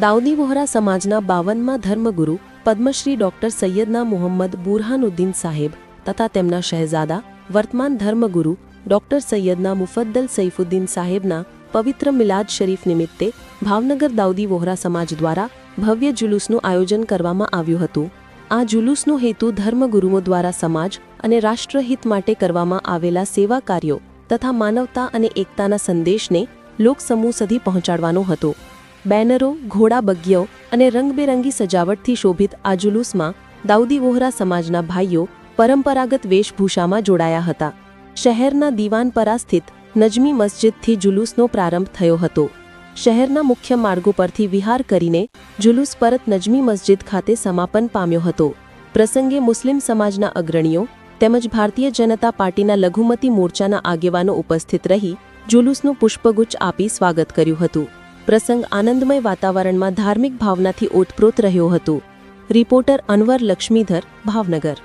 દાઉદી વોહરા સમાજના બાવનમાં ધર્મગુરુ પદ્મશ્રી ડોક્ટર સૈયદના મુહમ્મદ બુરહાનુદ્દીન સાહેબ તથા તેમના શહેઝાદા વર્તમાન ધર્મગુરુ ડોક્ટર સૈયદના મુફદ્દલ સૈફુદ્દીન સાહેબના પવિત્ર મિલાદ શરીફ નિમિત્તે ભાવનગર દાઉદી વોહરા સમાજ દ્વારા ભવ્ય જુલુસનું આયોજન કરવામાં આવ્યું હતું. આ જુલુસનો હેતુ ધર્મગુરુઓ દ્વારા સમાજ અને રાષ્ટ્રહિત માટે કરવામાં આવેલા સેવા કાર્યો તથા માનવતા અને એકતાના સંદેશને લોકસમૂહ સુધી પહોંચાડવાનો હતો. બેનરો, ઘોડા બગ્યો અને રંગબેરંગી સજાવટથી શોભિત આ જુલુસમાં દાઉદી વોહરા સમાજના ભાઈઓ પરંપરાગત વેશભૂષામાં જોડાયા હતા. શહેરના દીવાનપરા સ્થિત નજમી મસ્જિદથી જુલુસનો પ્રારંભ થયો હતો. શહેરના મુખ્ય માર્ગો પરથી વિહાર કરીને જુલુસ પરત નજમી મસ્જિદ ખાતે સમાપન પામ્યો હતો. પ્રસંગે મુસ્લિમ સમાજના અગ્રણીઓ તેમજ ભારતીય જનતા પાર્ટીના લઘુમતી મોરચાના આગેવાનો ઉપસ્થિત રહી જુલુસનું પુષ્પગુચ્છ આપી સ્વાગત કર્યું હતું. પ્રસંગ આનંદમય વાતાવરણમાં ધાર્મિક ભાવનાથી ઓતપ્રોત રહ્યો હતો. રિપોર્ટર અનવર લક્ષ્મીધર ભાવનગર.